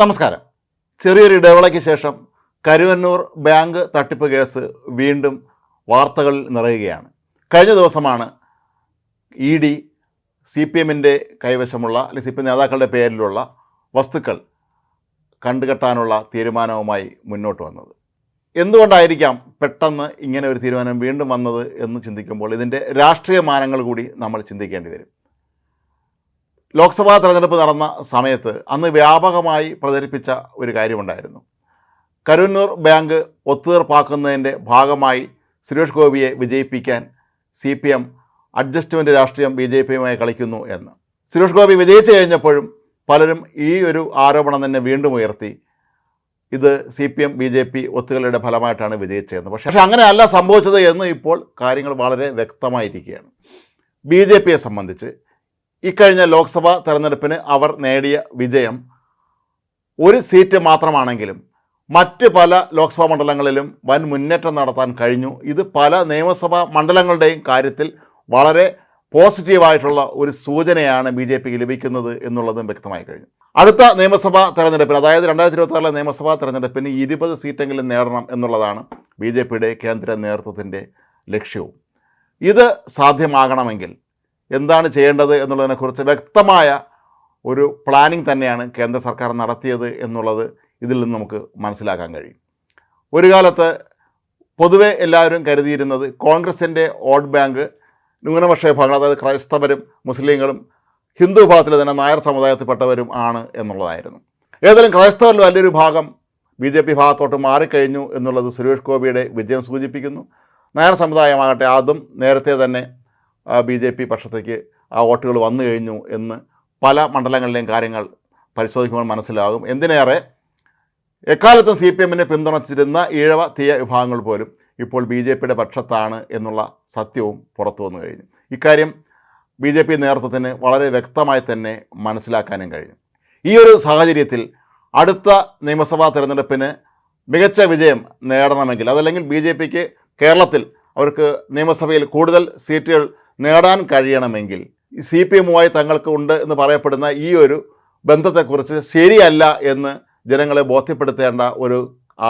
നമസ്കാരം. ചെറിയൊരു ഇടവേളയ്ക്ക് ശേഷം കരുവന്നൂർ ബാങ്ക് തട്ടിപ്പ് കേസ് വീണ്ടും വാർത്തകളിൽ നിറയുകയാണ്. കഴിഞ്ഞ ദിവസമാണ് ഇ ഡി സി പി എമ്മിന്റെ കൈവശമുള്ള അല്ലെങ്കിൽ സി പി എം നേതാക്കളുടെ പേരിലുള്ള വസ്തുക്കൾ കണ്ടുകെട്ടാനുള്ള തീരുമാനവുമായി മുന്നോട്ട് വന്നത്. എന്തുകൊണ്ടായിരിക്കാം പെട്ടെന്ന് ഇങ്ങനെ ഒരു തീരുമാനം വീണ്ടും വന്നത് എന്ന് ചിന്തിക്കുമ്പോൾ ഇതിന്റെ രാഷ്ട്രീയ മാനങ്ങൾ കൂടി നമ്മൾ ചിന്തിക്കേണ്ടി വരും. ലോക്സഭാ തെരഞ്ഞെടുപ്പ് നടന്ന സമയത്ത് അന്ന് വ്യാപകമായി പ്രചരിപ്പിച്ച ഒരു കാര്യമുണ്ടായിരുന്നു. കരുന്നൂർ ബാങ്ക് ഒത്തുതീർപ്പാക്കുന്നതിന്റെ ഭാഗമായി സുരേഷ് ഗോപിയെ വിജയിപ്പിക്കാൻ സി പി എം അഡ്ജസ്റ്റ്മെന്റ് രാഷ്ട്രീയം ബി ജെ പിയുമായി കളിക്കുന്നു എന്ന്. സുരേഷ് ഗോപി വിജയിച്ചു കഴിഞ്ഞപ്പോഴും പലരും ഈ ഒരു ആരോപണം തന്നെ വീണ്ടും ഉയർത്തി. ഇത് C P M B J P ഒത്തുകളിയുടെ ഫലമായിട്ടാണ് വിജയിച്ചതെന്ന്. പക്ഷേ പക്ഷേ അങ്ങനെയല്ല സംഭവിച്ചത് എന്ന് ഇപ്പോൾ കാര്യങ്ങൾ വളരെ വ്യക്തമായിരിക്കുകയാണ്. ബി ജെ പിയെ സംബന്ധിച്ച് ഇക്കഴിഞ്ഞ ലോക്സഭാ തെരഞ്ഞെടുപ്പിന് അവർ നേടിയ വിജയം ഒരു സീറ്റ് മാത്രമാണെങ്കിലും മറ്റ് പല ലോക്സഭാ മണ്ഡലങ്ങളിലും വൻ മുന്നേറ്റം നടത്താൻ കഴിഞ്ഞു. ഇത് പല നിയമസഭാ മണ്ഡലങ്ങളുടെയും കാര്യത്തിൽ വളരെ പോസിറ്റീവായിട്ടുള്ള ഒരു സൂചനയാണ് ബി ജെ പിക്ക് ലഭിക്കുന്നത് എന്നുള്ളതും വ്യക്തമായി കഴിഞ്ഞു. അടുത്ത നിയമസഭാ തെരഞ്ഞെടുപ്പിന് അതായത് രണ്ടായിരത്തി ഇരുപത്തി നിയമസഭാ തെരഞ്ഞെടുപ്പിന് ഇരുപത് സീറ്റെങ്കിലും നേടണം എന്നുള്ളതാണ് ബി ജെ പിയുടെ കേന്ദ്ര നേതൃത്വത്തിന്റെ ലക്ഷ്യവും. ഇത് സാധ്യമാകണമെങ്കിൽ എന്താണ് ചെയ്യേണ്ടത് എന്നുള്ളതിനെക്കുറിച്ച് വ്യക്തമായ ഒരു പ്ലാനിംഗ് തന്നെയാണ് കേന്ദ്ര സർക്കാർ നടത്തിയത് എന്നുള്ളത് ഇതിൽ നിന്ന് നമുക്ക് മനസ്സിലാക്കാൻ കഴിയും. ഒരു കാലത്ത് പൊതുവെ എല്ലാവരും കരുതിയിരുന്നത് കോൺഗ്രസിന്റെ വോട്ട് ബാങ്ക് ന്യൂനപക്ഷ വിഭാഗങ്ങൾ അതായത് ക്രൈസ്തവരും മുസ്ലിങ്ങളും ഹിന്ദു വിഭാഗത്തിൽ തന്നെ നായർ സമുദായത്തിൽപ്പെട്ടവരും ആണ് എന്നുള്ളതായിരുന്നു. ഏതായാലും ക്രൈസ്തവരിൽ വലിയൊരു ഭാഗം ബി ജെ പി ഭാഗത്തോട്ട് മാറിക്കഴിഞ്ഞു എന്നുള്ളത് സുരേഷ് ഗോപിയുടെ വിജയം സൂചിപ്പിക്കുന്നു. നായർ സമുദായമാകട്ടെ അതും നേരത്തെ തന്നെ ബി ജെ പി പക്ഷത്തേക്ക് ആ വോട്ടുകൾ വന്നു കഴിഞ്ഞു എന്ന് പല മണ്ഡലങ്ങളിലെയും കാര്യങ്ങൾ പരിശോധിക്കുമ്പോൾ മനസ്സിലാകും. എന്തിനേറെ? എക്കാലത്തും സി പി എമ്മിനെ പിന്തുണച്ചിരുന്ന ഈഴവ തീയ വിഭാഗങ്ങൾ പോലും ഇപ്പോൾ ബി ജെ പിയുടെ പക്ഷത്താണ് എന്നുള്ള സത്യവും പുറത്തു വന്നു കഴിഞ്ഞു. ഇക്കാര്യം ബി ജെ പി നേതൃത്വത്തിന് വളരെ വ്യക്തമായി തന്നെ മനസ്സിലാക്കാനും കഴിഞ്ഞു. ഈ ഒരു സാഹചര്യത്തിൽ അടുത്ത നിയമസഭാ തിരഞ്ഞെടുപ്പിന് മികച്ച വിജയം നേടണമെങ്കിൽ അതല്ലെങ്കിൽ ബി ജെ പിക്ക് കേരളത്തിൽ അവർക്ക് നിയമസഭയിൽ കൂടുതൽ സീറ്റുകൾ നേടാൻ കഴിയണമെങ്കിൽ സി പി എമ്മുമായി തങ്ങൾക്ക് ഉണ്ട് എന്ന് പറയപ്പെടുന്ന ഈ ഒരു ബന്ധത്തെക്കുറിച്ച് ശരിയല്ല എന്ന് ജനങ്ങളെ ബോധ്യപ്പെടുത്തേണ്ട ഒരു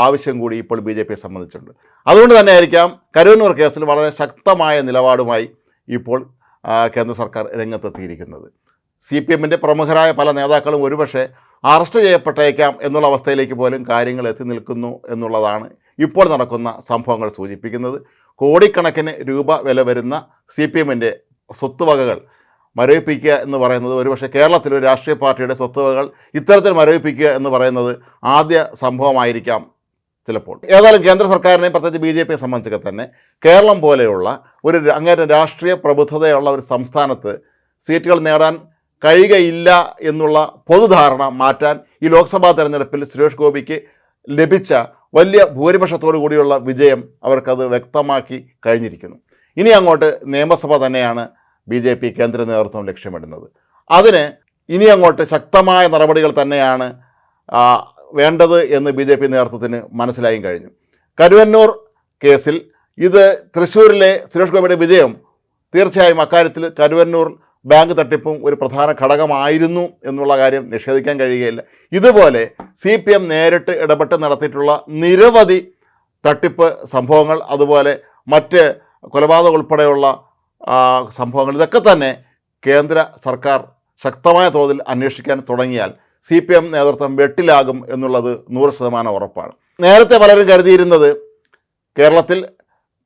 ആവശ്യം കൂടി ഇപ്പോൾ ബി ജെ പിയെ സംബന്ധിച്ചുണ്ട് അതുകൊണ്ട് തന്നെ ആയിരിക്കാം കരുവന്നൂർ കേസിൽ വളരെ ശക്തമായ നിലപാടുമായി ഇപ്പോൾ കേന്ദ്ര സർക്കാർ രംഗത്തെത്തിയിരിക്കുന്നത്. സി പി എമ്മിന്റെ പ്രമുഖരായ പല നേതാക്കളും ഒരുപക്ഷെ അറസ്റ്റ് ചെയ്യപ്പെട്ടേക്കാം എന്നുള്ള അവസ്ഥയിലേക്ക് പോലും കാര്യങ്ങൾ എത്തി നിൽക്കുന്നു എന്നുള്ളതാണ് ഇപ്പോൾ നടക്കുന്ന സംഭവങ്ങൾ സൂചിപ്പിക്കുന്നത്. കോടിക്കണക്കിന് രൂപ വില വരുന്ന സി പി എമ്മിന്റെ സ്വത്തുവകകൾ മരവിപ്പിക്കുക എന്ന് പറയുന്നത് ഒരുപക്ഷെ കേരളത്തിലെ ഒരു രാഷ്ട്രീയ പാർട്ടിയുടെ സ്വത്തുവകകൾ ഇത്തരത്തിൽ മരവിപ്പിക്കുക എന്ന് പറയുന്നത് ആദ്യ സംഭവമായിരിക്കാം ചിലപ്പോൾ. ഏതായാലും കേന്ദ്ര സർക്കാരിനെ പ്രത്യേകിച്ച് ബി ജെ പിയെ സംബന്ധിച്ചൊക്കെ തന്നെ കേരളം പോലെയുള്ള ഒരു അങ്ങേറ്റം രാഷ്ട്രീയ പ്രബുദ്ധതയുള്ള ഒരു സംസ്ഥാനത്ത് സീറ്റുകൾ നേടാൻ കഴിയുകയില്ല എന്നുള്ള പൊതുധാരണ മാറ്റാൻ ഈ ലോക്സഭാ തെരഞ്ഞെടുപ്പിൽ സുരേഷ് ഗോപിക്ക് ലഭിച്ച വലിയ ഭൂരിപക്ഷത്തോടു കൂടിയുള്ള വിജയം അവർക്കത് വ്യക്തമാക്കി കഴിഞ്ഞിരിക്കുന്നു. ഇനി അങ്ങോട്ട് നിയമസഭ തന്നെയാണ് ബി ജെ പി കേന്ദ്ര നേതൃത്വം ലക്ഷ്യമിടുന്നത്. അതിന് ഇനി അങ്ങോട്ട് ശക്തമായ നടപടികൾ തന്നെയാണ് വേണ്ടത് എന്ന് ബി ജെ പി നേതൃത്വത്തിന് മനസ്സിലായും കഴിഞ്ഞു. കരുവന്നൂർ കേസിൽ ഇത് തൃശ്ശൂരിലെ സുരേഷ് ഗോപിയുടെ വിജയം തീർച്ചയായും അക്കാര്യത്തിൽ കരുവന്നൂർ ബാങ്ക് തട്ടിപ്പും ഒരു പ്രധാന ഘടകമായിരുന്നു എന്നുള്ള കാര്യം നിഷേധിക്കാൻ കഴിയുകയില്ല. ഇതുപോലെ സി പി എം നേരിട്ട് ഇടപെട്ട് നടത്തിയിട്ടുള്ള നിരവധി തട്ടിപ്പ് സംഭവങ്ങൾ അതുപോലെ മറ്റ് കൊലപാതകം ഉൾപ്പെടെയുള്ള സംഭവങ്ങൾ ഇതൊക്കെ തന്നെ കേന്ദ്ര സർക്കാർ ശക്തമായ തോതിൽ അന്വേഷിക്കാൻ തുടങ്ങിയാൽ സി പി എം നേതൃത്വം വെട്ടിലാകും എന്നുള്ളത് നൂറ് ശതമാനം ഉറപ്പാണ്. നേരത്തെ പലരും കരുതിയിരുന്നത് കേരളത്തിൽ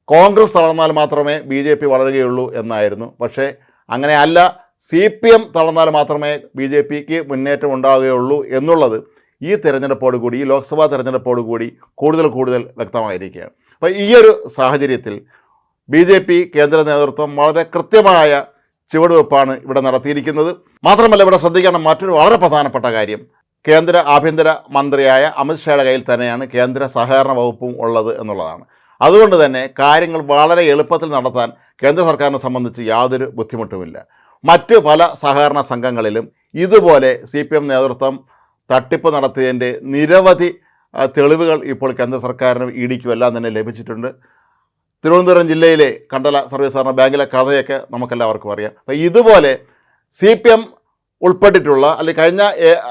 കോൺഗ്രസ് തളർന്നാൽ മാത്രമേ ബി ജെ പി വളരുകയുള്ളൂ എന്നായിരുന്നു. പക്ഷേ അങ്ങനെ അല്ല സി പി എം തളർന്നാൽ മാത്രമേ ബി ജെ പിക്ക് മുന്നേറ്റം ഉണ്ടാവുകയുള്ളൂ എന്നുള്ളത് ഈ തെരഞ്ഞെടുപ്പോടുകൂടി ഈ ലോക്സഭാ തെരഞ്ഞെടുപ്പോടുകൂടി കൂടുതൽ കൂടുതൽ വ്യക്തമായിരിക്കുകയാണ്. അപ്പോൾ ഈ ഒരു സാഹചര്യത്തിൽ ബി ജെ പി കേന്ദ്ര നേതൃത്വം വളരെ കൃത്യമായ ചുവടുവെപ്പാണ് ഇവിടെ നടത്തിയിരിക്കുന്നത്. മാത്രമല്ല ഇവിടെ ശ്രദ്ധിക്കേണ്ട മറ്റൊരു വളരെ പ്രധാനപ്പെട്ട കാര്യം കേന്ദ്ര ആഭ്യന്തര മന്ത്രിയായ അമിത്ഷായുടെ കയ്യിൽ തന്നെയാണ് കേന്ദ്ര സഹകരണ വകുപ്പും ഉള്ളത് എന്നുള്ളതാണ്. അതുകൊണ്ട് തന്നെ കാര്യങ്ങൾ വളരെ എളുപ്പത്തിൽ നടത്താൻ കേന്ദ്ര സർക്കാരിനെ സംബന്ധിച്ച് യാതൊരു ബുദ്ധിമുട്ടുമില്ല. മറ്റ് പല സഹകരണ സംഘങ്ങളിലും ഇതുപോലെ സി പി എം നേതൃത്വം തട്ടിപ്പ് നടത്തിയതിന്റെ നിരവധി തെളിവുകൾ ഇപ്പോൾ കേന്ദ്ര സർക്കാരിനും ഇ ഡിക്കും എല്ലാം തന്നെ ലഭിച്ചിട്ടുണ്ട്. തിരുവനന്തപുരം ജില്ലയിലെ കണ്ടല സർവീസ് സഹകരണ ബാങ്കിലെ കഥയൊക്കെ നമുക്കെല്ലാവർക്കും അറിയാം. അപ്പോൾ ഇതുപോലെ സി പി എം ഉൾപ്പെട്ടിട്ടുള്ള അല്ലെങ്കിൽ കഴിഞ്ഞ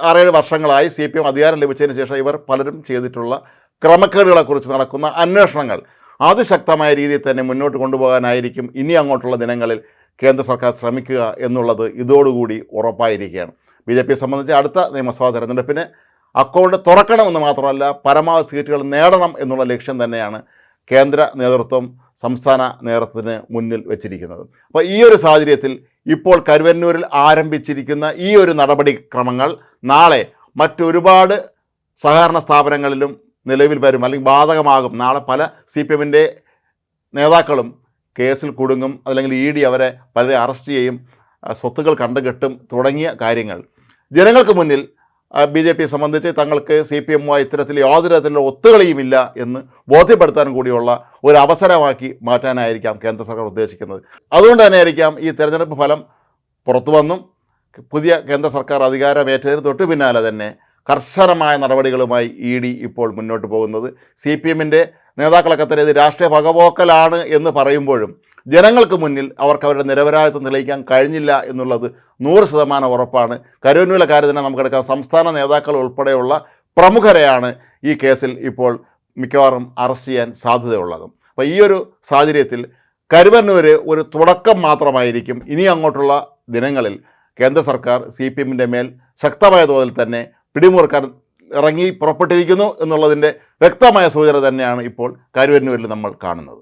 ആറേഴ് വർഷങ്ങളായി സി പി എം അധികാരം ലഭിച്ചതിന് ശേഷം ഇവർ പലരും ചെയ്തിട്ടുള്ള ക്രമക്കേടുകളെക്കുറിച്ച് നടക്കുന്ന അന്വേഷണങ്ങൾ അതിശക്തമായ രീതിയിൽ തന്നെ മുന്നോട്ട് കൊണ്ടുപോകാനായിരിക്കും ഇനി അങ്ങോട്ടുള്ള ദിനങ്ങളിൽ കേന്ദ്ര സർക്കാർ ശ്രമിക്കുക എന്നുള്ളത് ഇതോടുകൂടി ഉറപ്പായിരിക്കുകയാണ്. ബി ജെ പിയെ സംബന്ധിച്ച് അടുത്ത നിയമസഭാ തെരഞ്ഞെടുപ്പിന് അക്കൗണ്ട് തുറക്കണമെന്ന് മാത്രമല്ല പരമാവധി സീറ്റുകൾ നേടണം എന്നുള്ള ലക്ഷ്യം തന്നെയാണ് കേന്ദ്ര നേതൃത്വം സംസ്ഥാന നേതൃത്വത്തിന് മുന്നിൽ വെച്ചിരിക്കുന്നത്. അപ്പോൾ ഈ ഒരു സാഹചര്യത്തിൽ ഇപ്പോൾ കരുവന്നൂരിൽ ആരംഭിച്ചിരിക്കുന്ന ഈ ഒരു നടപടിക്രമങ്ങൾ നാളെ മറ്റൊരുപാട് സഹകരണ സ്ഥാപനങ്ങളിലും നിലവിൽ വരും അല്ലെങ്കിൽ ബാധകമാകും. നാളെ പല സി പി എമ്മിന്റെ നേതാക്കളും കേസിൽ കുടുങ്ങും അല്ലെങ്കിൽ ഇ ഡി അവരെ പലരെ അറസ്റ്റ് ചെയ്യും സ്വത്തുക്കൾ കണ്ടുകെട്ടും തുടങ്ങിയ കാര്യങ്ങൾ. ജനങ്ങൾക്ക് മുന്നിൽ ബി ജെ പിയെ സംബന്ധിച്ച് തങ്ങൾക്ക് സി പി എമ്മുമായി ഇത്തരത്തിൽ യാതൊരു തരത്തിലുള്ള ഒത്തുകളിയുമില്ല എന്ന് ബോധ്യപ്പെടുത്താൻ കൂടിയുള്ള ഒരു അവസരമാക്കി മാറ്റാനായിരിക്കാം കേന്ദ്ര സർക്കാർ ഉദ്ദേശിക്കുന്നത്. അതുകൊണ്ട് തന്നെയായിരിക്കാം ഈ തെരഞ്ഞെടുപ്പ് ഫലം പുറത്തു വന്നും. പുതിയ കേന്ദ്ര സർക്കാർ അധികാരമേറ്റതിന് തൊട്ടു പിന്നാലെ തന്നെ കർശനമായ നടപടികളുമായി ഇ ഡി ഇപ്പോൾ മുന്നോട്ട് പോകുന്നത്. സി പി എമ്മിന്റെ നേതാക്കളൊക്കെ തന്നെ ഇത് രാഷ്ട്രീയ പകപോക്കലാണ് എന്ന് പറയുമ്പോഴും ജനങ്ങൾക്ക് മുന്നിൽ അവർക്ക് അവരുടെ നിരപരാധിത്വം തെളിയിക്കാൻ കഴിഞ്ഞില്ല എന്നുള്ളത് നൂറ് ശതമാനം ഉറപ്പാണ്. കരുവന്നൂരിലെ കാര്യത്തിനെ നമുക്കെടുക്കാം സംസ്ഥാന നേതാക്കൾ ഉൾപ്പെടെയുള്ള പ്രമുഖരെയാണ് ഈ കേസിൽ ഇപ്പോൾ മിക്കവാറും അറസ്റ്റ് ചെയ്യാൻ സാധ്യതയുള്ളത്. അപ്പോൾ ഈ ഒരു സാഹചര്യത്തിൽ കരുവന്നൂർ ഒരു തുടക്കം മാത്രമായിരിക്കും ഇനി അങ്ങോട്ടുള്ള ദിനങ്ങളിൽ കേന്ദ്ര സർക്കാർ സി പി എമ്മിന്റെ മേൽ ശക്തമായ തോതിൽ തന്നെ പിടിമുറുക്കാൻ ഇറങ്ങി പുറപ്പെട്ടിരിക്കുന്നു എന്നുള്ളതിന്റെ വ്യക്തമായ സൂചന തന്നെയാണ് ഇപ്പോൾ കരുവന്നൂരിൽ നമ്മൾ കാണുന്നത്.